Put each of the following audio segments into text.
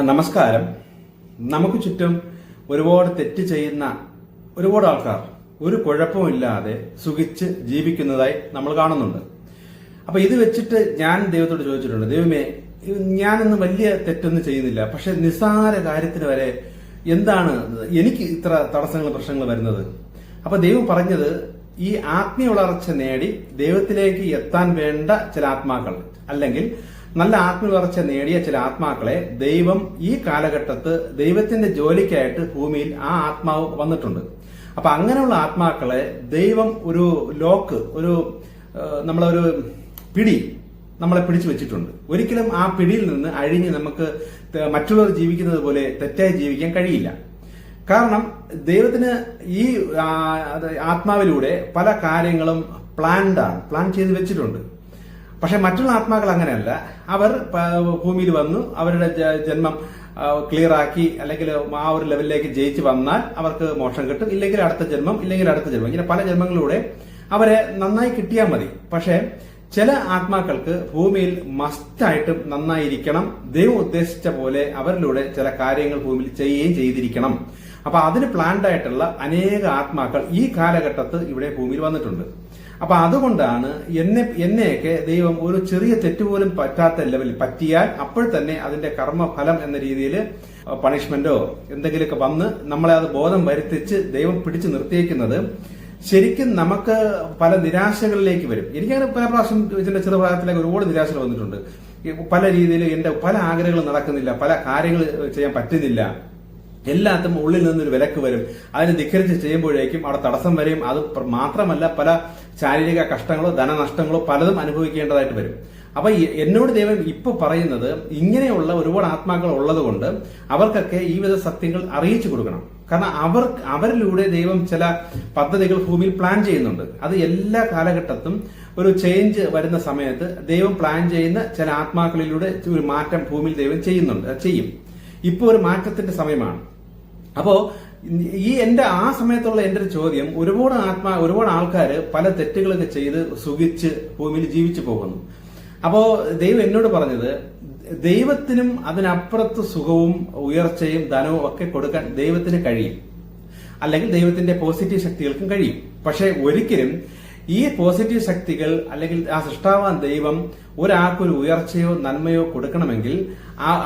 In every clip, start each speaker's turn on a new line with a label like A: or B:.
A: നമസ്കാരം. നമുക്ക് ചുറ്റും ഒരുപാട് തെറ്റ് ചെയ്യുന്ന ഒരുപാട് ആൾക്കാർ ഒരു കുഴപ്പമില്ലാതെ സുഖിച്ച് ജീവിക്കുന്നതായി നമ്മൾ കാണുന്നുണ്ട്. അപ്പൊ ഇത് വെച്ചിട്ട് ഞാൻ ദൈവത്തോട് ചോദിച്ചിട്ടുണ്ട് ദൈവമേ ഞാനൊന്നും വലിയ തെറ്റൊന്നും ചെയ്യുന്നില്ല പക്ഷെ നിസ്സാര കാര്യത്തിന് വരെ എന്താണ് എനിക്ക് ഇത്ര തടസ്സങ്ങൾ പ്രശ്നങ്ങൾ വരുന്നത്? അപ്പൊ ദൈവം പറഞ്ഞത് ഈ ആത്മീയ വളർച്ച നേടി ദൈവത്തിലേക്ക് എത്താൻ വേണ്ട ചില ആത്മാക്കൾ അല്ലെങ്കിൽ നല്ല ആത്മീയ വളർച്ച നേടിയ ചില ആത്മാക്കളെ ദൈവം ഈ കാലഘട്ടത്ത് ദൈവത്തിന്റെ ജോലിക്കായിട്ട് ഭൂമിയിൽ ആ ആത്മാവ് വന്നിട്ടുണ്ട്. അപ്പൊ അങ്ങനെയുള്ള ആത്മാക്കളെ ദൈവം ഒരു ലോക്ക് ഒരു നമ്മളൊരു പിടി നമ്മളെ പിടിച്ചു വെച്ചിട്ടുണ്ട്. ഒരിക്കലും ആ പിടിയിൽ നിന്ന് അഴിഞ്ഞ് നമുക്ക് മറ്റുള്ളവർ ജീവിക്കുന്നത് പോലെ തെറ്റായി ജീവിക്കാൻ കഴിയില്ല. കാരണം ദൈവത്തിന് ഈ ആത്മാവിലൂടെ പല കാര്യങ്ങളും പ്ലാൻഡാണ് പ്ലാൻ ചെയ്ത് വെച്ചിട്ടുണ്ട്. പക്ഷെ മറ്റുള്ള ആത്മാക്കൾ അങ്ങനെയല്ല. അവർ ഭൂമിയിൽ വന്നു അവരുടെ ജന്മം ക്ലിയർ ആക്കി അല്ലെങ്കിൽ ആ ഒരു ലെവലിലേക്ക് ജയിച്ച് വന്നാൽ അവർക്ക് മോക്ഷം കിട്ടും. ഇല്ലെങ്കിൽ അടുത്ത ജന്മം ഇല്ലെങ്കിൽ അടുത്ത ജന്മം. ഇങ്ങനെ പല ജന്മങ്ങളിലൂടെ അവരെ നന്നായി കിട്ടിയാൽ മതി. പക്ഷെ ചില ആത്മാക്കൾക്ക് ഭൂമിയിൽ മസ്റ്റായിട്ടും നന്നായിരിക്കണം. ദൈവം ഉദ്ദേശിച്ച പോലെ അവരിലൂടെ ചില കാര്യങ്ങൾ ഭൂമിയിൽ ചെയ്യുകയും ചെയ്തിരിക്കണം. അപ്പൊ അതിന് പ്ലാൻഡ് ആയിട്ടുള്ള അനേക ആത്മാക്കൾ ഈ കാലഘട്ടത്ത് ഇവിടെ ഭൂമിയിൽ വന്നിട്ടുണ്ട്. അപ്പൊ അതുകൊണ്ടാണ് എന്നെ എന്നെയൊക്കെ ദൈവം ഒരു ചെറിയ തെറ്റുപോലും പറ്റാത്ത ലെവലിൽ പറ്റിയാൽ അപ്പോൾ തന്നെ അതിന്റെ കർമ്മഫലം എന്ന രീതിയിൽ പണിഷ്മെന്റോ എന്തെങ്കിലുമൊക്കെ വന്ന് നമ്മളെ അത് ബോധം വരുത്തിച്ച് ദൈവം പിടിച്ചു നിർത്തിയേക്കുന്നത് ശരിക്കും നമുക്ക് പല നിരാശകളിലേക്ക് വരും. എനിക്കങ്ങനെ പല പ്രാവശ്യം ഇതിന്റെ ചെറുപ്രായത്തിലേക്ക് ഒരുപാട് നിരാശകൾ വന്നിട്ടുണ്ട്. പല രീതിയിൽ എന്റെ പല ആഗ്രഹങ്ങളും നടക്കുന്നില്ല പല കാര്യങ്ങൾ ചെയ്യാൻ പറ്റുന്നില്ല. എല്ലാത്തും ഉള്ളിൽ നിന്നൊരു വിലക്ക് വരും. അതിന് ധിക്കരിച്ച് ചെയ്യുമ്പോഴേക്കും അവിടെ തടസ്സം വരെയും അത് മാത്രമല്ല പല ശാരീരിക കഷ്ടങ്ങളോ ധനനഷ്ടങ്ങളോ പലതും അനുഭവിക്കേണ്ടതായിട്ട് വരും. അപ്പൊ എന്നോട് ദൈവം ഇപ്പൊ പറയുന്നത് ഇങ്ങനെയുള്ള ഒരുപാട് ആത്മാക്കൾ ഉള്ളതുകൊണ്ട് അവർക്കൊക്കെ ഈ വിധ സത്യങ്ങൾ അറിയിച്ചു കൊടുക്കണം. കാരണം അവർ അവരിലൂടെ ദൈവം ചില പദ്ധതികൾ ഭൂമിയിൽ പ്ലാൻ ചെയ്യുന്നുണ്ട്. അത് എല്ലാ കാലഘട്ടത്തും ഒരു ചേഞ്ച് വരുന്ന സമയത്ത് ദൈവം പ്ലാൻ ചെയ്യുന്ന ചില ആത്മാക്കളിലൂടെ ഒരു മാറ്റം ഭൂമിയിൽ ദൈവം ചെയ്യുന്നുണ്ട് ചെയ്യും. ഇപ്പോൾ ഒരു മാറ്റത്തിന്റെ സമയമാണ്. അപ്പോ ഈ എന്റെ ആ സമയത്തുള്ള എന്റെ ഒരു ചോദ്യം ഒരുപാട് ആത്മാ ഒരുപാട് ആൾക്കാർ പല തെറ്റുകളൊക്കെ ചെയ്ത് സുഖിച്ച് ഭൂമിയിൽ ജീവിച്ചു പോകുന്നു. അപ്പോ ദൈവം എന്നോട് പറഞ്ഞത് ദൈവത്തിനും അതിനപ്പുറത്ത് സുഖവും ഉയർച്ചയും ധനവും ഒക്കെ കൊടുക്കാൻ ദൈവത്തിന് കഴിയും. അല്ലെങ്കിൽ ദൈവത്തിന്റെ പോസിറ്റീവ് ശക്തികൾക്കും കഴിയും. പക്ഷെ ഒരിക്കലും ഈ പോസിറ്റീവ് ശക്തികൾ അല്ലെങ്കിൽ ആ സൃഷ്ടാവാൻ ദൈവം ഒരാൾക്കൊരു ഉയർച്ചയോ നന്മയോ കൊടുക്കണമെങ്കിൽ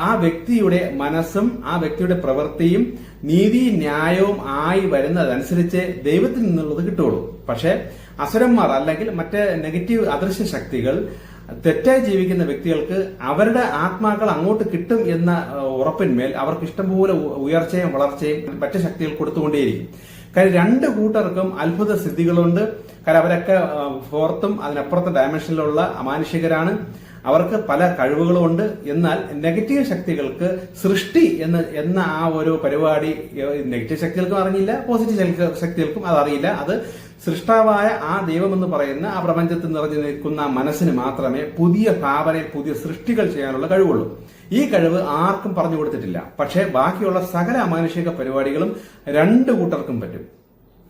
A: ആ വ്യക്തിയുടെ മനസ്സും ആ വ്യക്തിയുടെ പ്രവൃത്തിയും നീതി ന്യായവും ആയി വരുന്നതനുസരിച്ച് ദൈവത്തിൽ നിന്നുള്ളത് കിട്ടുള്ളൂ പക്ഷെ അസുരന്മാർ അല്ലെങ്കിൽ മറ്റ് നെഗറ്റീവ് അദൃശ്യ ശക്തികൾ തെറ്റായി ജീവിക്കുന്ന വ്യക്തികൾക്ക് അവരുടെ ആത്മാക്കൾ അങ്ങോട്ട് കിട്ടും എന്ന ഉറപ്പിന്മേൽ അവർക്ക് ഇഷ്ടംപോലെ ഉയർച്ചയും വളർച്ചയും മറ്റു ശക്തികൾ കൊടുത്തുകൊണ്ടേയിരിക്കും. കാര്യം രണ്ട് കൂട്ടർക്കും അത്ഭുത സിദ്ധികളുണ്ട്. കാരണം അവരൊക്കെ ഫോർത്തും അതിനപ്പുറത്തെ ഡയമെൻഷനിലുള്ള അമാനുഷികരാണ്. അവർക്ക് പല കഴിവുകളുമുണ്ട്. എന്നാൽ നെഗറ്റീവ് ശക്തികൾക്ക് സൃഷ്ടി എന്ന് എന്ന ആ ഒരു പരിപാടി നെഗറ്റീവ് ശക്തികൾക്കും അറിഞ്ഞില്ല പോസിറ്റീവ് ശക്തികൾക്കും അതറിയില്ല അത് സൃഷ്ടാവായ ആ ദൈവം എന്ന് പറയുന്ന ആ പ്രപഞ്ചത്തിൽ നിറഞ്ഞു നിൽക്കുന്ന മനസ്സിന് മാത്രമേ പുതിയ ഭാവനയിൽ പുതിയ സൃഷ്ടികൾ ചെയ്യാനുള്ള കഴിവുള്ളൂ. ഈ കഴിവ് ആർക്കും പറഞ്ഞു കൊടുത്തിട്ടില്ല. പക്ഷേ ബാക്കിയുള്ള സകല അമാനുഷിക പരിപാടികളും രണ്ടു കൂട്ടർക്കും പറ്റും.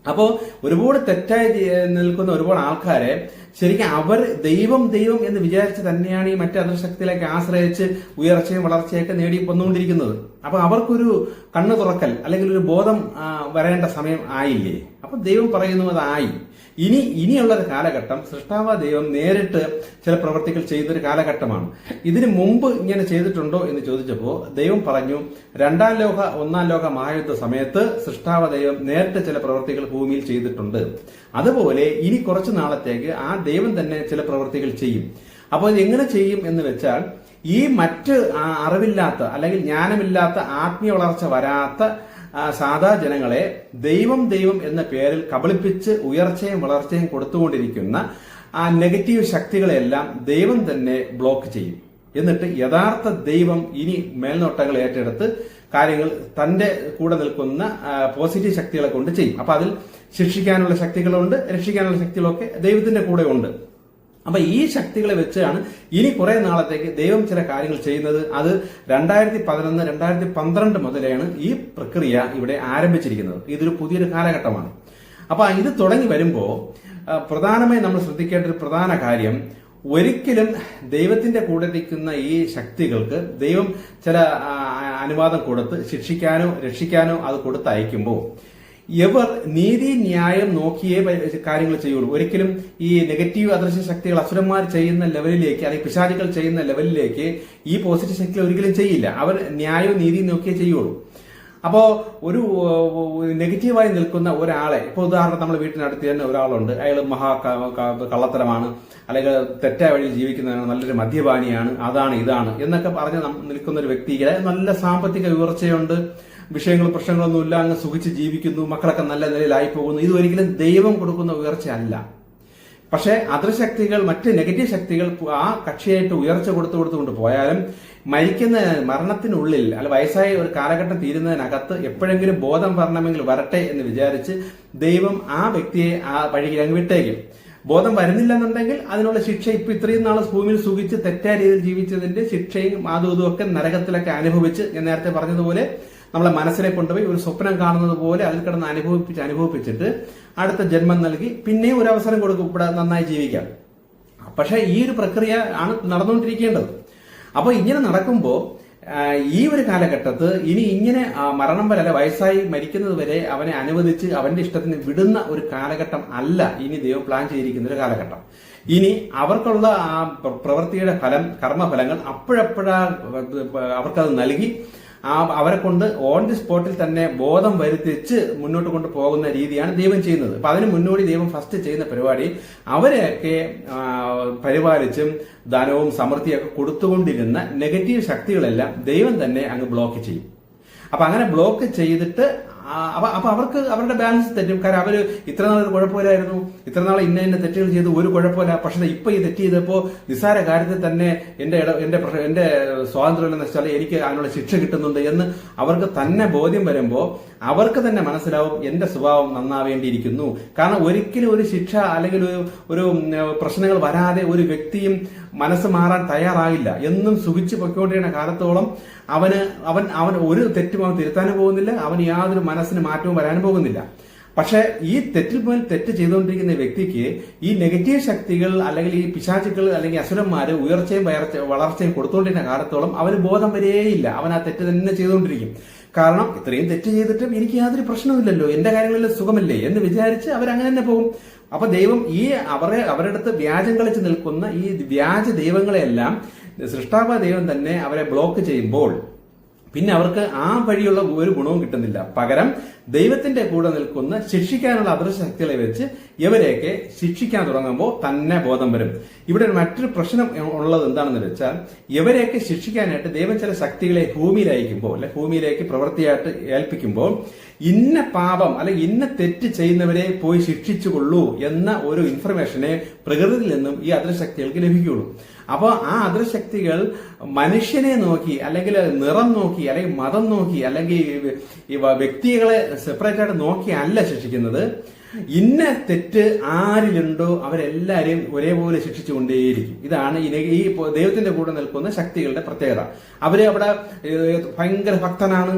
A: അപ്പോ ഒരുപാട് തെറ്റായി നിൽക്കുന്ന ഒരുപാട് ആൾക്കാരെ ശരിക്കും അവർ ദൈവം ദൈവം എന്ന് വിചാരിച്ച് തന്നെയാണ് ഈ മറ്റു അദൃശക്തിയിലേക്ക് ആശ്രയിച്ച് ഉയർച്ചയും വളർച്ചയൊക്കെ നേടി വന്നുകൊണ്ടിരിക്കുന്നത്. അപ്പൊ അവർക്കൊരു കണ്ണു തുറക്കൽ അല്ലെങ്കിൽ ഒരു ബോധം വരേണ്ട സമയം ആയില്ലേ? അപ്പൊ ദൈവം പറയുന്നു അതായി ഇനി ഇനിയുള്ള കാലഘട്ടം സൃഷ്ടാവ ദൈവം നേരിട്ട് ചില പ്രവർത്തികൾ ചെയ്തൊരു കാലഘട്ടമാണ്. ഇതിനു മുമ്പ് ഇങ്ങനെ ചെയ്തിട്ടുണ്ടോ എന്ന് ചോദിച്ചപ്പോൾ ദൈവം പറഞ്ഞു രണ്ടാം ലോക ഒന്നാം ലോക മഹായുദ്ധ സമയത്ത് സൃഷ്ടാവ ദൈവം നേരിട്ട് ചില പ്രവർത്തികൾ ഭൂമിയിൽ ചെയ്തിട്ടുണ്ട്. അതുപോലെ ഇനി കുറച്ചു നാളത്തേക്ക് ആ ദൈവം തന്നെ ചില പ്രവർത്തികൾ ചെയ്യും. അപ്പോൾ എങ്ങനെ ചെയ്യും എന്ന് വെച്ചാൽ ഈ മറ്റ് അറിവില്ലാത്ത അല്ലെങ്കിൽ ജ്ഞാനമില്ലാത്ത ആത്മീയ വളർച്ച വരാത്ത സാധാ ജനങ്ങളെ ദൈവം ദൈവം എന്ന പേരിൽ കബളിപ്പിച്ച് ഉയർച്ചയും വളർച്ചയും കൊടുത്തുകൊണ്ടിരിക്കുന്ന ആ നെഗറ്റീവ് ശക്തികളെല്ലാം ദൈവം തന്നെ ബ്ലോക്ക് ചെയ്യും. എന്നിട്ട് യഥാർത്ഥ ദൈവം ഇനി മേൽനോട്ടങ്ങൾ ഏറ്റെടുത്ത് കാര്യങ്ങൾ തന്റെ കൂടെ നിൽക്കുന്ന പോസിറ്റീവ് ശക്തികളെ കൊണ്ട് ചെയ്യും. അപ്പൊ അതിൽ ശിക്ഷിക്കാനുള്ള ശക്തികളുണ്ട് രക്ഷിക്കാനുള്ള ശക്തികളൊക്കെ ദൈവത്തിന്റെ കൂടെ ഉണ്ട് അപ്പൊ ഈ ശക്തികളെ വെച്ചാണ് ഇനി കുറെ നാളത്തേക്ക് ദൈവം ചില കാര്യങ്ങൾ ചെയ്യുന്നത്. അത് രണ്ടായിരത്തി പതിനൊന്ന് രണ്ടായിരത്തി പന്ത്രണ്ട് മുതലെയാണ് ഈ പ്രക്രിയ ഇവിടെ ആരംഭിച്ചിരിക്കുന്നത്. ഇതൊരു പുതിയൊരു കാലഘട്ടമാണ്. അപ്പൊ ഇത് തുടങ്ങി വരുമ്പോൾ പ്രധാനമായി നമ്മൾ ശ്രദ്ധിക്കേണ്ട ഒരു പ്രധാന കാര്യം ഒരിക്കലും ദൈവത്തിന്റെ കൂടെ നിൽക്കുന്ന ഈ ശക്തികൾക്ക് ദൈവം ചില അനുവാദം കൊടുത്ത് ശിക്ഷിക്കാനോ രക്ഷിക്കാനോ അത് കൊടുത്തയക്കുമ്പോൾ ഇവർ നീതി ന്യായം നോക്കിയേ കാര്യങ്ങൾ ചെയ്യുള്ളൂ. ഒരിക്കലും ഈ നെഗറ്റീവ് അദൃശ്യ ശക്തികൾ അസുരന്മാർ ചെയ്യുന്ന ലെവലിലേക്ക് അല്ലെങ്കിൽ പിശാചികൾ ചെയ്യുന്ന ലെവലിലേക്ക് ഈ പോസിറ്റീവ് ശക്തികൾ ഒരിക്കലും ചെയ്യില്ല. അവർ ന്യായവും നീതി നോക്കിയേ ചെയ്യുള്ളൂ. അപ്പോ ഒരു നെഗറ്റീവായി നിൽക്കുന്ന ഒരാളെ ഇപ്പൊ ഉദാഹരണം നമ്മുടെ വീട്ടിനടുത്ത് തന്നെ ഒരാളുണ്ട്. അയാൾ മഹാ കള്ളത്തരമാണ് അല്ലെങ്കിൽ തെറ്റായ വഴിയിൽ ജീവിക്കുന്നവരാണ് നല്ലൊരു മദ്യപാനിയാണ് അതാണ് ഇതാണ് എന്നൊക്കെ പറഞ്ഞ് നിൽക്കുന്ന ഒരു വ്യക്തിക്ക് നല്ല സാമ്പത്തിക ഉയർച്ചയുണ്ട്. വിഷയങ്ങളും പ്രശ്നങ്ങളൊന്നും ഇല്ല അങ്ങ് സുഖിച്ച് ജീവിക്കുന്നു മക്കളൊക്കെ നല്ല നിലയിലായി പോകുന്നു ഇത് ഒരിക്കലും ദൈവം കൊടുക്കുന്ന ഉയർച്ചയല്ല. പക്ഷേ അദൃശക്തികൾ മറ്റ് നെഗറ്റീവ് ശക്തികൾ ആ കക്ഷിയായിട്ട് ഉയർച്ച കൊടുത്തു കൊടുത്തുകൊണ്ട് പോയാലും മരിക്കുന്ന മരണത്തിനുള്ളിൽ അല്ല വയസ്സായ ഒരു കാലഘട്ടം തീരുന്നതിനകത്ത് എപ്പോഴെങ്കിലും ബോധം വരണമെങ്കിൽ വരട്ടെ എന്ന് വിചാരിച്ച് ദൈവം ആ വ്യക്തിയെ ആ വഴിയിൽ അങ്ങ് വിട്ടേക്കും. ബോധം വരുന്നില്ലെന്നുണ്ടെങ്കിൽ അതിനുള്ള ശിക്ഷ ഇപ്പൊ ഇത്രയും നാൾ ഭൂമിയിൽ സുഖിച്ച് തെറ്റായ രീതിയിൽ ജീവിച്ചതിന്റെ ശിക്ഷയും അതും ഒക്കെ നരകത്തിലൊക്കെ അനുഭവിച്ച് ഞാൻ നേരത്തെ പറഞ്ഞതുപോലെ നമ്മളെ മനസ്സിനെ കൊണ്ടുപോയി ഒരു സ്വപ്നം കാണുന്നത് പോലെ അതിൽ കിടന്ന് അനുഭവിപ്പിച്ച് അനുഭവിപ്പിച്ചിട്ട് അടുത്ത ജന്മം നൽകി പിന്നെയും ഒരു അവസരം കൊടുക്കും ഇവിടെ നന്നായി ജീവിക്കാം പക്ഷേ ഈ ഒരു പ്രക്രിയ ആണ് നടന്നുകൊണ്ടിരിക്കേണ്ടത്. അപ്പോൾ ഇങ്ങനെ നടക്കുമ്പോൾ ഈ ഒരു കാലഘട്ടത്ത് ഇനി ഇങ്ങനെ മരണം വരെ അല്ല വയസ്സായി മരിക്കുന്നത് വരെ അവനെ അനുവദിച്ച് അവന്റെ ഇഷ്ടത്തിന് വിടുന്ന ഒരു കാലഘട്ടം അല്ല ഇനി ദൈവം പ്ലാൻ ചെയ്തിരിക്കുന്ന ഒരു കാലഘട്ടം. ഇനി അവർക്കുള്ള ആ പ്രവൃത്തിയുടെ ഫലം കർമ്മഫലങ്ങൾ അപ്പോഴപ്പോഴാ അവർക്കത് നൽകി ആ അവരെ കൊണ്ട് ഓൺ ദി സ്പോട്ടിൽ തന്നെ ബോധം വരുത്തിച്ച് മുന്നോട്ട് കൊണ്ട് പോകുന്ന രീതിയാണ് ദൈവം ചെയ്യുന്നത്. അപ്പൊ അതിന് മുന്നോടി ദൈവം ഫസ്റ്റ് ചെയ്യുന്ന പരിപാടി അവരെയൊക്കെ പരിപാലിച്ചും ധനവും സമൃദ്ധിയൊക്കെ കൊടുത്തുകൊണ്ടിരുന്ന നെഗറ്റീവ് ശക്തികളെല്ലാം ദൈവം തന്നെ അങ്ങ് ബ്ലോക്ക് ചെയ്യും. അപ്പൊ അങ്ങനെ ബ്ലോക്ക് ചെയ്തിട്ട് അപ്പൊ അവർക്ക് അവരുടെ ബാലൻസ് തെറ്റും. കാരണം അവർ ഇത്ര നാൾ കുഴപ്പമില്ലായിരുന്നു. ഇത്ര നാൾ ഇന്ന ഇന്ന തെറ്റുകൾ ചെയ്ത് ഒരു കുഴപ്പമില്ല. പക്ഷെ ഇപ്പൊ ഈ തെറ്റ് ചെയ്തപ്പോ നിസ്സാര കാര്യത്തിൽ തന്നെ എന്റെ എന്റെ എന്റെ സ്വാതന്ത്ര്യം എന്ന് വെച്ചാൽ എനിക്ക് അതിനുള്ള ശിക്ഷ കിട്ടുന്നുണ്ട് എന്ന് അവർക്ക് തന്നെ ബോധ്യം വരുമ്പോ അവർക്ക് തന്നെ മനസ്സിലാവും എന്റെ സ്വഭാവം നന്നാവേണ്ടിയിരിക്കുന്നു. കാരണം ഒരിക്കലും ഒരു ശിക്ഷ അല്ലെങ്കിൽ ഒരു പ്രശ്നങ്ങൾ വരാതെ ഒരു വ്യക്തിയും മനസ്സ് മാറാൻ തയ്യാറാകില്ല എന്നും സുഖിച്ച് പൊയ്ക്കൊണ്ടിരിക്കുന്ന കാലത്തോളം അവന് അവൻ അവൻ ഒരു തെറ്റും അവൻ തിരുത്താനും പോകുന്നില്ല. അവന് യാതൊരു മനസ്സിന് മാറ്റവും വരാനും പോകുന്നില്ല. പക്ഷെ ഈ തെറ്റിൽ പോലും തെറ്റ് ചെയ്തുകൊണ്ടിരിക്കുന്ന വ്യക്തിക്ക് ഈ നെഗറ്റീവ് ശക്തികൾ അല്ലെങ്കിൽ ഈ പിശാചുക്കൾ അല്ലെങ്കിൽ അസുരന്മാർ ഉയർച്ചയും വയർച്ച വളർച്ചയും കൊടുത്തുകൊണ്ടിരുന്ന കാലത്തോളം അവന് ബോധം വരെയില്ല അവൻ ആ തെറ്റ് തന്നെ ചെയ്തുകൊണ്ടിരിക്കും. കാരണം ഇത്രയും തെറ്റ് ചെയ്തിട്ടും എനിക്ക് യാതൊരു പ്രശ്നമില്ലല്ലോ എന്റെ കാര്യങ്ങളിൽ സുഖമല്ലേ എന്ന് വിചാരിച്ച് അവരങ്ങനെ തന്നെ പോകും. അപ്പൊ ദൈവം ഈ അവരെ അവരുടെ അടുത്ത് വ്യാജം കളിച്ച് നിൽക്കുന്ന ഈ വ്യാജ ദൈവങ്ങളെയെല്ലാം സൃഷ്ടാവ ദൈവം തന്നെ അവരെ ബ്ലോക്ക് ചെയ്യുമ്പോൾ പിന്നെ അവർക്ക് ആ വഴിയുള്ള ഒരു ഗുണവും കിട്ടുന്നില്ല. പകരം ദൈവത്തിന്റെ കൂടെ നിൽക്കുന്ന ശിക്ഷിക്കാനുള്ള അദൃശ്യ ശക്തികളെ വെച്ച് ഇവരെയൊക്കെ ശിക്ഷിക്കാൻ തുടങ്ങുമ്പോൾ തന്നെ ബോധം വരും. ഇവിടെ മറ്റൊരു പ്രശ്നം ഉള്ളത് എന്താണെന്ന് വെച്ചാൽ ഇവരെയൊക്കെ ശിക്ഷിക്കാനായിട്ട് ദൈവം ചില ശക്തികളെ ഭൂമിയിൽ അയക്കുമ്പോൾ അല്ലെ ഭൂമിയിലേക്ക് പ്രവൃത്തിയായിട്ട് ഏൽപ്പിക്കുമ്പോൾ ഇന്ന പാപം അല്ലെ ഇന്ന തെറ്റ് ചെയ്യുന്നവരെ പോയി ശിക്ഷിച്ചുകൊള്ളൂ എന്ന ഒരു ഇൻഫർമേഷനെ പ്രകൃതിയിൽ നിന്നും ഈ അദൃശക്തികൾക്ക് ലഭിക്കുകയുള്ളൂ. അപ്പോൾ ആ അദൃശക്തികൾ മനുഷ്യനെ നോക്കി അല്ലെങ്കിൽ നിറം നോക്കി അല്ലെങ്കിൽ മതം നോക്കി അല്ലെങ്കിൽ വ്യക്തികളെ സെപ്പറേറ്റ് ആയിട്ട് നോക്കി അല്ല ശിക്ഷിക്കുന്നത്. ഇന്ന തെറ്റ് ആരിലുണ്ടോ അവരെല്ലാരെയും ഒരേപോലെ ശിക്ഷിച്ചുകൊണ്ടേയിരിക്കും. ഇതാണ് ഈ ദൈവത്തിന്റെ കൂടെ നിൽക്കുന്ന ശക്തികളുടെ പ്രത്യേകത. അവർ അവിടെ ഭയങ്കര ഭക്തനാണ്.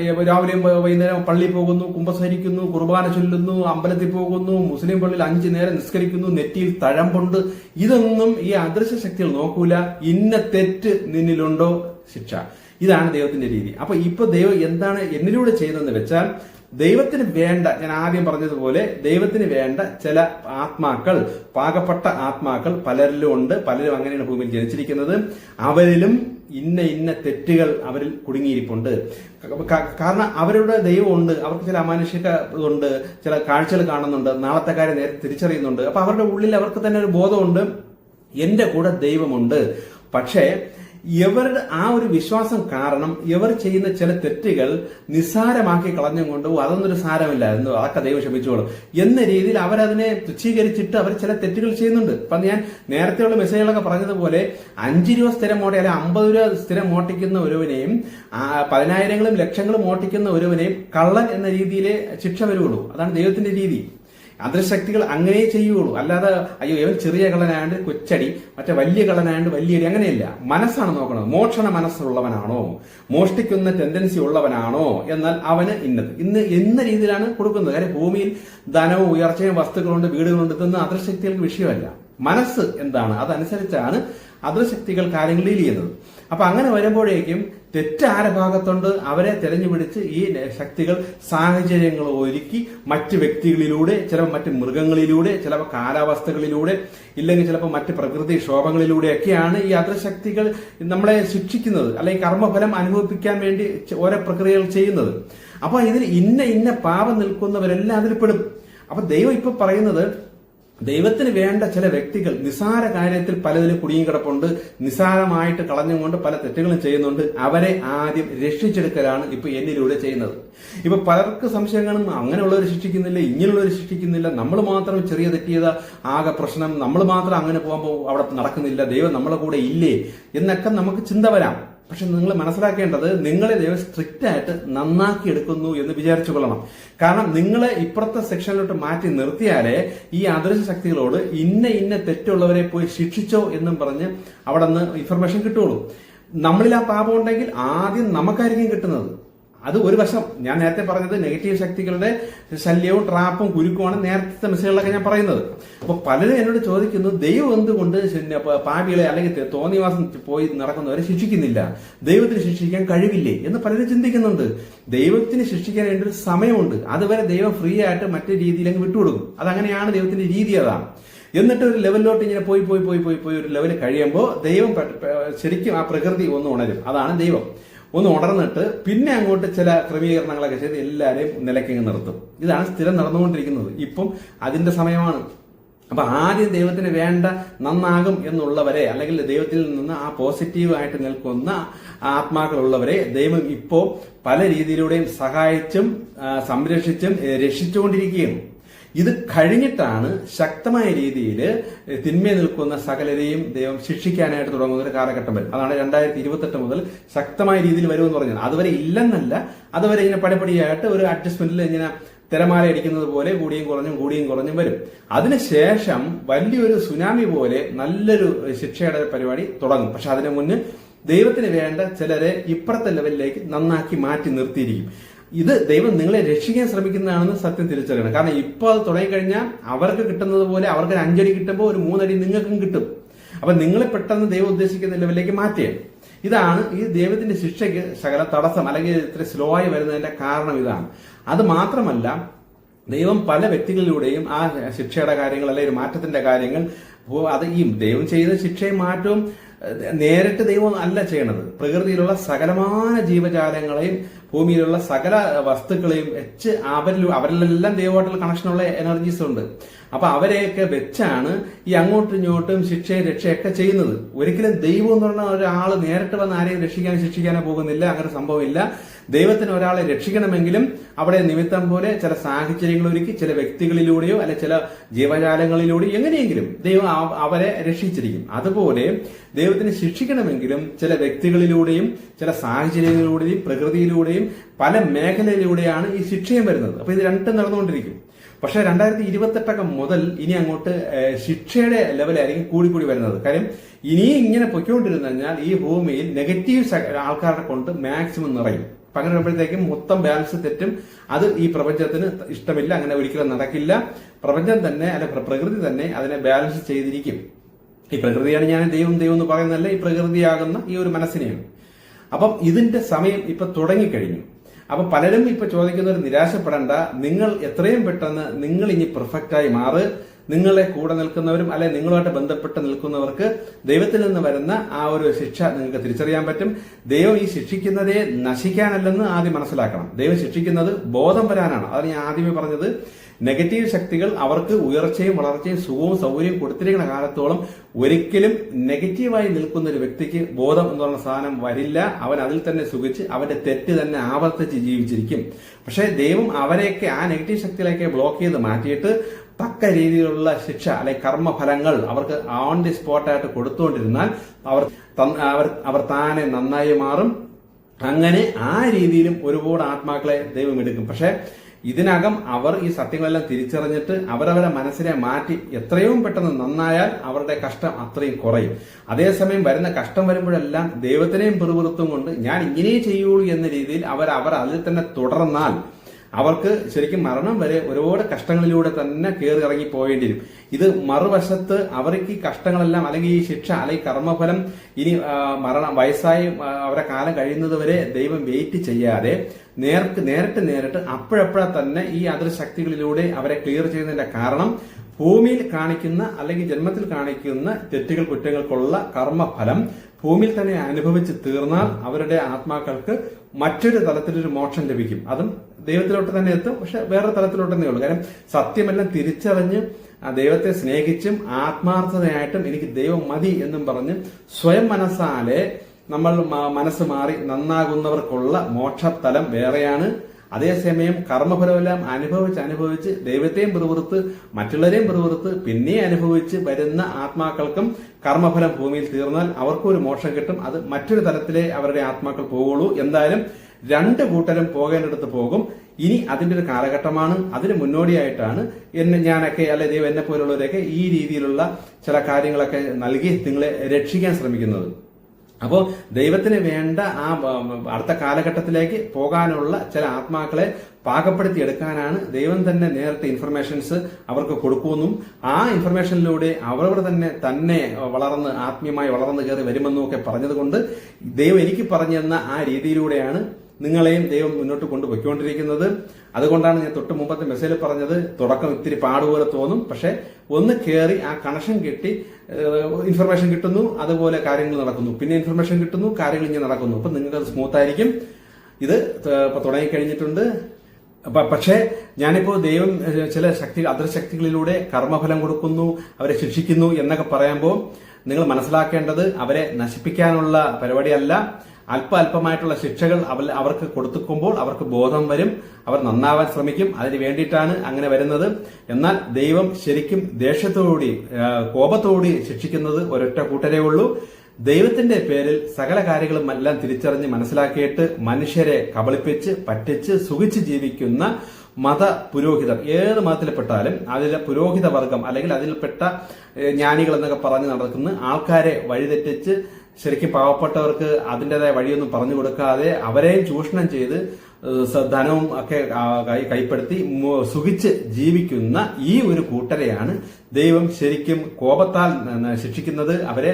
A: രാവിലെയും വൈകുന്നേരം പള്ളി പോകുന്നു കുമ്പസരിക്കുന്നു കുർബാന ചൊല്ലുന്നു അമ്പലത്തിൽ പോകുന്നു മുസ്ലിം പള്ളിയിൽ അഞ്ചു നേരം നിസ്കരിക്കുന്നു നെറ്റിയിൽ തഴമ്പുണ്ട്. ഇതൊന്നും ഈ അദൃശ്യ ശക്തികൾ നോക്കൂല. ഇന്ന തെറ്റ് നിന്നിലുണ്ടോ? ശിക്ഷ. ഇതാണ് ദൈവത്തിന്റെ രീതി. അപ്പൊ ഇപ്പൊ ദൈവം എന്താണ് എന്നിലൂടെ ചെയ്യുന്നതെന്ന് വെച്ചാൽ ദൈവത്തിന് വേണ്ട ഞാൻ ആദ്യം പറഞ്ഞതുപോലെ ദൈവത്തിന് വേണ്ട ചില ആത്മാക്കൾ പാകപ്പെട്ട ആത്മാക്കൾ പലരിലും ഉണ്ട്. പലരും അങ്ങനെയാണ് ഭൂമിയിൽ ജനിച്ചിരിക്കുന്നത്. അവരിലും ഇന്ന ഇന്ന തെറ്റുകൾ അവരിൽ കുടുങ്ങിയിരിപ്പുണ്ട്. കാരണം അവരുടെ ദൈവമുണ്ട് അവർക്ക് ചില അമാനുഷികുണ്ട് ചില കാഴ്ചകൾ കാണുന്നുണ്ട് നാളത്തെ കാര്യം നേരെ തിരിച്ചറിയുന്നുണ്ട്. അപ്പൊ അവരുടെ ഉള്ളിൽ അവർക്ക് തന്നെ ഒരു ബോധമുണ്ട്. എന്റെ കൂടെ ദൈവമുണ്ട്. പക്ഷേ ഇവരുടെ ആ ഒരു വിശ്വാസം കാരണം ഇവർ ചെയ്യുന്ന ചില തെറ്റുകൾ നിസ്സാരമാക്കി കളഞ്ഞും കൊണ്ട് അതൊന്നൊരു സാരമില്ലായിരുന്നു. അതൊക്കെ ദൈവം ക്ഷമിച്ചോളും എന്ന രീതിയിൽ അവരതിനെ തുച്ഛീകരിച്ചിട്ട് അവർ ചില തെറ്റുകൾ ചെയ്യുന്നുണ്ട്. അപ്പൊ ഞാൻ നേരത്തെയുള്ള മെസ്സേജുകളൊക്കെ പറഞ്ഞതുപോലെ അഞ്ച് രൂപ സ്ഥിരം മോട്ടി അല്ലെങ്കിൽ അമ്പത് രൂപ സ്ഥിരം മോട്ടിക്കുന്ന ഒരുവനെയും പതിനായിരങ്ങളും ലക്ഷങ്ങളും മോട്ടിക്കുന്ന ഒരുവനെയും കള്ളൻ എന്ന രീതിയിലെ ശിക്ഷ വരുള്ളൂ. അതാണ് ദൈവത്തിന്റെ രീതി. അദൃശക്തികൾ അങ്ങനെ ചെയ്യുകയുള്ളൂ. അല്ലാതെ അയ്യോ ഇവൻ ചെറിയ കള്ളനായണ്ട് കൊച്ചടി മറ്റേ വലിയ കള്ളനായണ്ട് വലിയടി അങ്ങനെയല്ല. മനസ്സാണ് നോക്കുന്നത് മോഷണ മനസ്സുള്ളവനാണോ? മോഷ്ടിക്കുന്ന ടെൻഡൻസി ഉള്ളവനാണോ? എന്നാൽ അവന് ഇന്നത്. ഇന്ന് എന്ന രീതിയിലാണ് കൊടുക്കുന്നത്. കാര്യം ഭൂമിയിൽ ധനവും ഉയർച്ചയും വസ്തുക്കളുണ്ട് വീടുകളുണ്ട് ഇതൊന്നും അദൃശക്തികൾക്ക് വിഷയമല്ല. മനസ്സ് എന്താണ്? അതനുസരിച്ചാണ് അദൃശക്തികൾ കാര്യങ്ങൾ ഡീൽ ചെയ്യുന്നത്. അപ്പൊ അങ്ങനെ വരുമ്പോഴേക്കും തെറ്റാര ഭാഗത്തുണ്ട് അവരെ തെരഞ്ഞുപിടിച്ച് ഈ ശക്തികൾ സാഹചര്യങ്ങൾ ഒരുക്കി മറ്റ് വ്യക്തികളിലൂടെ ചിലപ്പോൾ മറ്റ് മൃഗങ്ങളിലൂടെ ചിലപ്പോൾ കാലാവസ്ഥകളിലൂടെ ഇല്ലെങ്കിൽ ചിലപ്പോൾ മറ്റ് പ്രകൃതി ക്ഷോഭങ്ങളിലൂടെയൊക്കെയാണ് ഈ അദൃശക്തികൾ നമ്മളെ ശിക്ഷിക്കുന്നത് അല്ലെങ്കിൽ കർമ്മഫലം അനുഭവിപ്പിക്കാൻ വേണ്ടി ഓരോ പ്രക്രിയകൾ ചെയ്യുന്നത്. അപ്പൊ ഇതിൽ ഇന്ന ഇന്ന പാപം നിൽക്കുന്നവരെല്ലാം അതിൽ പെടും അപ്പൊ ദൈവം ഇപ്പൊ പറയുന്നത് ദൈവത്തിന് വേണ്ട ചില വ്യക്തികൾ നിസാര കാര്യത്തിൽ പലതിലും കുടുങ്ങി കിടപ്പുണ്ട് നിസാരമായിട്ട് കളഞ്ഞുകൊണ്ട് പല തെറ്റുകളും ചെയ്യുന്നുണ്ട്. അവരെ ആദ്യം രക്ഷിച്ചെടുക്കലാണ് ഇപ്പൊ എന്നിലൂടെ ചെയ്യുന്നത്. ഇപ്പൊ പലർക്ക് സംശയം കാണും അങ്ങനെയുള്ളവർ ശിക്ഷിക്കുന്നില്ല ഇങ്ങനെയുള്ളവർ ശിക്ഷിക്കുന്നില്ല. നമ്മൾ മാത്രം ചെറിയ തെറ്റിയത ആകെ പ്രശ്നം. നമ്മൾ മാത്രം അങ്ങനെ പോകുമ്പോൾ അവിടെ നടക്കുന്നില്ല. ദൈവം നമ്മളെ കൂടെ ഇല്ലേ? എന്നൊക്കെ നമുക്ക് ചിന്ത വരാം. പക്ഷെ നിങ്ങൾ മനസ്സിലാക്കേണ്ടത് നിങ്ങളെ ദൈവം സ്ട്രിക്റ്റ് ആയിട്ട് നന്നാക്കി എടുക്കുന്നു എന്ന് വിചാരിച്ചു കൊള്ളണം. കാരണം നിങ്ങളെ ഇപ്പുറത്തെ സെക്ഷനിലോട്ട് മാറ്റി നിർത്തിയാലേ ഈ അദൃശ്യ ശക്തികളോട് ഇന്ന ഇന്ന തെറ്റുള്ളവരെ പോയി ശിക്ഷിച്ചോ എന്നും പറഞ്ഞ് അവിടെ നിന്ന് ഇൻഫർമേഷൻ കിട്ടുള്ളൂ നമ്മളിൽ ആ പാപം ഉണ്ടെങ്കിൽ ആദ്യം നമുക്കായിരിക്കും കിട്ടുന്നത്. അത് ഒരു വശം. ഞാൻ നേരത്തെ പറഞ്ഞത് നെഗറ്റീവ് ശക്തികളുടെ ശല്യവും ട്രാപ്പും കുരുക്കുമാണ് നേരത്തെ മെസ്സേജുകളൊക്കെ ഞാൻ പറയുന്നത്. അപ്പൊ പലരും എന്നോട് ചോദിക്കുന്നു ദൈവം എന്തുകൊണ്ട് പാപികളെ അല്ലെങ്കിൽ തോന്നിവാസം പോയി നടക്കുന്നവരെ ശിക്ഷിക്കുന്നില്ല? ദൈവത്തിന് ശിക്ഷിക്കാൻ കഴിവില്ലേ? എന്ന് പലരും ചിന്തിക്കുന്നുണ്ട്. ദൈവത്തിന് ശിക്ഷിക്കാൻ വേണ്ടി ഒരു സമയമുണ്ട്. അതുവരെ ദൈവം ഫ്രീ ആയിട്ട് മറ്റു രീതിയിലേക്ക് വിട്ടുകൊടുക്കും. അതങ്ങനെയാണ് ദൈവത്തിന്റെ രീതി അതാണ് എന്നിട്ട് ഒരു ലെവലിലോട്ട് ഇങ്ങനെ പോയി പോയി പോയി പോയി പോയി ഒരു ലെവൽ കഴിയുമ്പോൾ ദൈവം ശരിക്കും ആ പ്രകൃതി ഒന്ന് ഉണരും. അതാണ് ദൈവം. ഒന്ന് ഉണർന്നിട്ട് പിന്നെ അങ്ങോട്ട് ചില ക്രമീകരണങ്ങളൊക്കെ ചെയ്ത് എല്ലാവരെയും നിലയ്ക്കങ്ങ് നിർത്തും. ഇതാണ് സ്ഥിരം നടന്നുകൊണ്ടിരിക്കുന്നത്. ഇപ്പം അതിന്റെ സമയമാണ്. അപ്പൊ ആദ്യം ദൈവത്തിന് വേണ്ട നന്നാകും എന്നുള്ളവരെ അല്ലെങ്കിൽ ദൈവത്തിൽ നിന്ന് ആ പോസിറ്റീവ് ആയിട്ട് നിൽക്കുന്ന ആത്മാക്കളുള്ളവരെ ദൈവം ഇപ്പോ പല രീതിയിലൂടെയും സഹായിച്ചും സംരക്ഷിച്ചും രക്ഷിച്ചുകൊണ്ടിരിക്കുകയാണ്. ഇത് കഴിഞ്ഞിട്ടാണ് ശക്തമായ രീതിയിൽ തിന്മ നിൽക്കുന്ന സകലരെയും ദൈവം ശിക്ഷിക്കാനായിട്ട് തുടങ്ങുന്ന ഒരു കാലഘട്ടം വരും. അതാണ് രണ്ടായിരത്തി ഇരുപത്തെട്ട് മുതൽ ശക്തമായ രീതിയിൽ വരുമെന്ന് പറഞ്ഞത്. അതുവരെ ഇല്ലെന്നല്ല അതുവരെ ഇങ്ങനെ പടിപടിയായിട്ട് ഒരു അഡ്ജസ്റ്റ്മെന്റിൽ ഇങ്ങനെ തിരമാല അടിക്കുന്നത് പോലെ കൂടിയും കുറഞ്ഞും കൂടിയും കുറഞ്ഞും വരും. അതിനുശേഷം വലിയൊരു സുനാമി പോലെ നല്ലൊരു ശിക്ഷയുടെ പരിപാടി തുടങ്ങും. പക്ഷെ അതിനു മുന്നേ ദൈവത്തിന് വേണ്ട ചിലരെ ഇപ്പുറത്തെ ലെവലിലേക്ക് നന്നാക്കി മാറ്റി നിർത്തിയിരിക്കും. ഇത് ദൈവം നിങ്ങളെ രക്ഷിക്കാൻ ശ്രമിക്കുന്നതാണെന്ന് സത്യം തിരിച്ചറിയണം. കാരണം ഇപ്പോൾ അത് തുടങ്ങിക്കഴിഞ്ഞാൽ അവർക്ക് കിട്ടുന്നത് പോലെ അവർക്ക് ഒരു അഞ്ചടി കിട്ടുമ്പോൾ ഒരു മൂന്നടി നിങ്ങൾക്കും കിട്ടും. അപ്പൊ നിങ്ങളെ പെട്ടെന്ന് ദൈവം ഉദ്ദേശിക്കുന്ന ലെവലിലേക്ക് മാറ്റിയത് ഇതാണ് ഈ ദൈവത്തിന്റെ ശിക്ഷയ്ക്ക് ശകല തടസ്സം അല്ലെങ്കിൽ ഇത്ര സ്ലോ ആയി വരുന്നതിന്റെ കാരണം ഇതാണ്. അത് മാത്രമല്ല ദൈവം പല വ്യക്തികളിലൂടെയും ആ ശിക്ഷയുടെ കാര്യങ്ങൾ അല്ലെങ്കിൽ ഒരു മാറ്റത്തിന്റെ കാര്യങ്ങൾ അത് ഈ ദൈവം ചെയ്ത ശിക്ഷയും മാറ്റവും നേരിട്ട് ദൈവം അല്ല ചെയ്യണത്. പ്രകൃതിയിലുള്ള സകലമായ ജീവജാലങ്ങളെയും ഭൂമിയിലുള്ള സകല വസ്തുക്കളെയും വെച്ച് അവരിൽ അവരിലെല്ലാം ദൈവമായിട്ടുള്ള കണക്ഷനുള്ള എനർജീസ് ഉണ്ട്. അപ്പൊ അവരെയൊക്കെ വെച്ചാണ് ഈ അങ്ങോട്ടും ഇങ്ങോട്ടും ശിക്ഷയും രക്ഷയൊക്കെ ചെയ്യുന്നത്. ഒരിക്കലും ദൈവം എന്ന് പറഞ്ഞ ഒരാൾ നേരിട്ട് വന്ന് ആരെയും രക്ഷിക്കാനോ ശിക്ഷിക്കാനോ പോകുന്നില്ല. അങ്ങനെ സംഭവമില്ല. ദൈവത്തിന് ഒരാളെ രക്ഷിക്കണമെങ്കിലും അവിടെ നിമിത്തം പോലെ ചില സാഹചര്യങ്ങൾ ഒരുക്കി ചില വ്യക്തികളിലൂടെയോ അല്ലെ ചില ജീവജാലങ്ങളിലൂടെയോ എങ്ങനെയെങ്കിലും ദൈവം അവരെ രക്ഷിച്ചിരിക്കും. അതുപോലെ ദൈവത്തിന് ശിക്ഷിക്കണമെങ്കിലും ചില വ്യക്തികളിലൂടെയും ചില സാഹചര്യങ്ങളിലൂടെയും പ്രകൃതിയിലൂടെയും പല മേഖലയിലൂടെയാണ് ഈ ശിക്ഷയും വരുന്നത്. അപ്പൊ ഇത് രണ്ടും നടന്നുകൊണ്ടിരിക്കും. പക്ഷെ രണ്ടായിരത്തി ഇരുപത്തെട്ടൊക്കെ മുതൽ ഇനി അങ്ങോട്ട് ശിക്ഷയുടെ ലെവലായിരിക്കും കൂടി കൂടി വരുന്നത്. കാര്യം ഇനിയും ഇങ്ങനെ പൊയ്ക്കൊണ്ടിരുന്നു കഴിഞ്ഞാൽ ഈ ഭൂമിയിൽ നെഗറ്റീവ് ആൾക്കാരെ കൊണ്ട് മാക്സിമം നിറയും. അങ്ങനെ വരുമ്പോഴത്തേക്കും മൊത്തം ബാലൻസ് തെറ്റും. അത് ഈ പ്രപഞ്ചത്തിന് ഇഷ്ടമില്ല അങ്ങനെ ഒരിക്കലും നടക്കില്ല. പ്രപഞ്ചം തന്നെ അല്ലെ പ്രകൃതി തന്നെ അതിനെ ബാലൻസ് ചെയ്തിരിക്കും. ഈ പ്രകൃതിയാണ് ഞാൻ ദൈവം ദൈവം എന്ന് പറയുന്നതല്ല ഈ പ്രകൃതിയാകുന്ന ഈ ഒരു മനസ്സിനെയാണ് അപ്പം ഇതിന്റെ സമയം ഇപ്പൊ തുടങ്ങിക്കഴിഞ്ഞു. അപ്പൊ പലരും ഇപ്പൊ ചോദിക്കുന്നവർ നിരാശപ്പെടേണ്ട നിങ്ങൾ എത്രയും പെട്ടെന്ന് നിങ്ങൾ ഇനി പെർഫെക്റ്റായി മാറ്. നിങ്ങളെ കൂടെ നിൽക്കുന്നവരും അല്ലെ നിങ്ങളുമായിട്ട് ബന്ധപ്പെട്ട് നിൽക്കുന്നവർക്ക് ദൈവത്തിൽ നിന്ന് വരുന്ന ആ ഒരു ശിക്ഷ നിങ്ങൾക്ക് തിരിച്ചറിയാൻ പറ്റും. ദൈവം ഈ ശിക്ഷിക്കുന്നതേ നശിക്കാനല്ലെന്ന് ആദ്യം മനസ്സിലാക്കണം. ദൈവം ശിക്ഷിക്കുന്നത് ബോധം വരാനാണ്. അതാണ് ഞാൻ ആദ്യമേ പറഞ്ഞത്. നെഗറ്റീവ് ശക്തികൾ അവർക്ക് ഉയർച്ചയും വളർച്ചയും സുഖവും സൗകര്യവും കൊടുത്തിരിക്കുന്ന കാലത്തോളം ഒരിക്കലും നെഗറ്റീവായി നിൽക്കുന്ന ഒരു വ്യക്തിക്ക് ബോധം എന്ന് പറഞ്ഞ സാധനം വരില്ല. അവൻ അതിൽ തന്നെ സുഖിച്ച് അവന്റെ തെറ്റ് തന്നെ ആവർത്തിച്ച് ജീവിച്ചിരിക്കും. പക്ഷേ ദൈവം അവരെയൊക്കെ ആ നെഗറ്റീവ് ശക്തികളെയൊക്കെ ബ്ലോക്ക് ചെയ്ത് മാറ്റിയിട്ട് തക്ക രീതിയിലുള്ള ശിക്ഷ അല്ലെ കർമ്മഫലങ്ങൾ അവർക്ക് ഓൺ ദി സ്പോട്ടായിട്ട് കൊടുത്തുകൊണ്ടിരുന്നാൽ അവർ അവർ അവർ താനെ നന്നായി മാറും. അങ്ങനെ ആ രീതിയിലും ഒരുപാട് ആത്മാക്കളെ ദൈവം എടുക്കും. പക്ഷെ ഇതിനകം അവർ ഈ സത്യങ്ങളെല്ലാം തിരിച്ചറിഞ്ഞിട്ട് അവരവരെ മനസ്സിനെ മാറ്റി എത്രയും പെട്ടെന്ന് നന്നായാൽ അവരുടെ കഷ്ടം അത്രയും കുറയും. അതേസമയം വരുന്ന കഷ്ടം വരുമ്പോഴെല്ലാം ദൈവത്തിനെയും പിറുപിറുത്തും കൊണ്ട് ഞാൻ ഇങ്ങനെ ചെയ്യുള്ളൂ എന്ന രീതിയിൽ അവർ അവർ അതിൽ തന്നെ തുടർന്നാൽ അവർക്ക് ശരിക്കും മരണം വരെ ഒരുപാട് കഷ്ടങ്ങളിലൂടെ തന്നെ കയറി ഇറങ്ങി പോകേണ്ടി വരും. ഇത് മറുവശത്ത് അവർക്ക് ഈ കഷ്ടങ്ങളെല്ലാം അല്ലെങ്കിൽ ഈ ശിക്ഷ അല്ലെങ്കിൽ കർമ്മഫലം ഇനി മരണം വയസ്സായി അവരെ കാലം കഴിയുന്നത് വരെ ദൈവം വെയിറ്റ് ചെയ്യാതെ നേർക്ക് നേരിട്ട് നേരിട്ട് അപ്പോഴപ്പോഴെ തന്നെ ഈ അതിർശക്തികളിലൂടെ അവരെ ക്ലിയർ ചെയ്യുന്നതിന്റെ കാരണം ഭൂമിയിൽ കാണിക്കുന്ന അല്ലെങ്കിൽ ജന്മത്തിൽ കാണിക്കുന്ന തെറ്റുകൾ കുറ്റങ്ങൾക്കുള്ള കർമ്മഫലം ഭൂമിയിൽ തന്നെ അനുഭവിച്ച് തീർന്നാൽ അവരുടെ ആത്മാക്കൾക്ക് മറ്റൊരു തലത്തിലൊരു മോക്ഷം ലഭിക്കും. അതും ദൈവത്തിലോട്ട് തന്നെ എത്തും പക്ഷെ വേറെ തലത്തിലോട്ട് തന്നെ ഉള്ളൂ. കാരണം സത്യമെല്ലാം തിരിച്ചറിഞ്ഞ് ആ ദൈവത്തെ സ്നേഹിച്ചും ആത്മാർത്ഥതയായിട്ടും എനിക്ക് ദൈവം മതി എന്നും പറഞ്ഞ് സ്വയം മനസ്സാലെ നമ്മൾ മനസ്സ് മാറി നന്നാകുന്നവർക്കുള്ള മോക്ഷത്തലം വേറെയാണ്. അതേസമയം കർമ്മഫലമെല്ലാം അനുഭവിച്ച് അനുഭവിച്ച് ദൈവത്തെയും പിറുപിറുത്ത് മറ്റുള്ളവരെയും പിറുപിറുത്ത് പിന്നെ അനുഭവിച്ച് വരുന്ന ആത്മാക്കൾക്കും കർമ്മഫലം ഭൂമിയിൽ തീർന്നാൽ അവർക്കൊരു മോക്ഷം കിട്ടും. അത് മറ്റൊരു തലത്തിലേ അവരുടെ ആത്മാക്കൾ പോവുള്ളൂ എന്തായാലും രണ്ട് കൂട്ടരും പോകേണ്ടടുത്ത് പോകും. ഇനി അതിന്റെ ഒരു കാലഘട്ടമാണ്. അതിന് മുന്നോടിയായിട്ടാണ് എന്നെ ഞാനൊക്കെ അല്ലെ ദൈവം എന്നെ പോലുള്ളവരൊക്കെ ഈ രീതിയിലുള്ള ചില കാര്യങ്ങളൊക്കെ നൽകി നിങ്ങളെ രക്ഷിക്കാൻ ശ്രമിക്കുന്നത്. അപ്പോൾ ദൈവത്തിന് വേണ്ട ആ അടുത്ത കാലഘട്ടത്തിലേക്ക് പോകാനുള്ള ചില ആത്മാക്കളെ പാകപ്പെടുത്തി എടുക്കാനാണ് ദൈവം തന്നെ നേരത്തെ ഇൻഫർമേഷൻസ് അവർക്ക് കൊടുക്കുമെന്നും ആ ഇൻഫർമേഷനിലൂടെ അവർ തന്നെ തന്നെ വളർന്ന് ആത്മീയമായി വളർന്നു കയറി വരുമെന്നും ഒക്കെ പറഞ്ഞതുകൊണ്ട് ദൈവം എനിക്ക് പറഞ്ഞു തന്ന ആ രീതിയിലൂടെയാണ് നിങ്ങളെയും ദൈവം മുന്നോട്ട് കൊണ്ടുപോയിക്കൊണ്ടിരിക്കുന്നത്. അതുകൊണ്ടാണ് ഞാൻ തൊട്ട് മുമ്പത്തെ മെസ്സേജിൽ പറഞ്ഞത് തുടക്കം ഇത്തിരി പാടുപോലെ തോന്നും. പക്ഷെ ഒന്ന് കയറി ആ കണക്ഷൻ കിട്ടി ഇൻഫർമേഷൻ കിട്ടുന്നു അതുപോലെ കാര്യങ്ങൾ നടക്കുന്നു. പിന്നെ ഇൻഫർമേഷൻ കിട്ടുന്നു കാര്യങ്ങൾ ഇങ്ങനെ നടക്കുന്നു. അപ്പൊ നിങ്ങൾക്ക് അത് സ്മൂത്ത് ആയിരിക്കും. ഇത് ത- ഇപ്പൊ തുടങ്ങിക്കഴിഞ്ഞിട്ടുണ്ട് അപ്പൊ പക്ഷേ ഞാനിപ്പോ ദൈവം ചില ശക്തി അദൃശക്തികളിലൂടെ കർമ്മഫലം കൊടുക്കുന്നു അവരെ ശിക്ഷിക്കുന്നു എന്നൊക്കെ പറയുമ്പോൾ നിങ്ങൾ മനസ്സിലാക്കേണ്ടത് അവരെ നശിപ്പിക്കാനുള്ള പരിപാടിയല്ല. അല്പ അല്പമായിട്ടുള്ള ശിക്ഷകൾ അവ- അവർക്ക് കൊടുത്തുക്കുമ്പോൾ അവർക്ക് ബോധം വരും. അവർ നന്നാവാൻ ശ്രമിക്കും. അതിന് വേണ്ടിയിട്ടാണ് അങ്ങനെ വരുന്നത്. എന്നാൽ ദൈവം ശരിക്കും ദേഷ്യത്തോടുകൂടി കോപത്തോടി ശിക്ഷിക്കുന്നത് ഒരൊറ്റ കൂട്ടരേ ഉള്ളൂ. ദൈവത്തിന്റെ പേരിൽ സകല കാര്യങ്ങളും എല്ലാം തിരിച്ചറിഞ്ഞ് മനസ്സിലാക്കിയിട്ട് മനുഷ്യരെ കബളിപ്പിച്ച് പറ്റിച്ച് സുഖിച്ച് ജീവിക്കുന്ന മത പുരോഹിതർ. ഏത് മതത്തിൽപ്പെട്ടാലും അതിലെ പുരോഹിത വർഗം അല്ലെങ്കിൽ അതിൽപ്പെട്ട ജ്ഞാനികൾ എന്നൊക്കെ പറഞ്ഞ് നടക്കുന്ന ആൾക്കാരെ വഴിതെറ്റിച്ച് ശരിക്കും പാവപ്പെട്ടവർക്ക് അതിന്റെതായ വഴിയൊന്നും പറഞ്ഞു കൊടുക്കാതെ അവരെയും ചൂഷണം ചെയ്ത് ധനവും ഒക്കെ കൈപ്പെടുത്തി സുഖിച്ച് ജീവിക്കുന്ന ഈ ഒരു കൂട്ടരെയാണ് ദൈവം ശരിക്കും കോപത്താൽ ശിക്ഷിക്കുന്നത്. അവരെ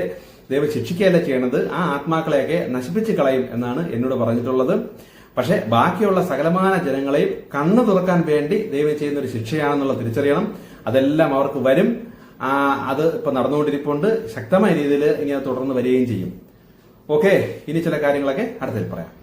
A: ദൈവം ശിക്ഷിക്കുകയല്ല ചെയ്യണത്. ആ ആത്മാക്കളെയൊക്കെ നശിപ്പിച്ച് കളയും എന്നാണ് എന്നോട് പറഞ്ഞിട്ടുള്ളത്. പക്ഷെ ബാക്കിയുള്ള സകലമാന ജനങ്ങളെയും കണ്ണു തുറക്കാൻ വേണ്ടി ദൈവം ചെയ്യുന്ന ഒരു ശിക്ഷയാണെന്നുള്ള തിരിച്ചറിയണം. അതെല്ലാം അവർക്ക് വരും. അത് ഇപ്പൊ നടന്നുകൊണ്ടിരിപ്പുണ്ട്. ശക്തമായ രീതിയിൽ അത് തുടർന്ന് വരികയും ചെയ്യും. ഓക്കെ ഇനി ചില കാര്യങ്ങളൊക്കെ അടുത്തതിൽ പറയാം.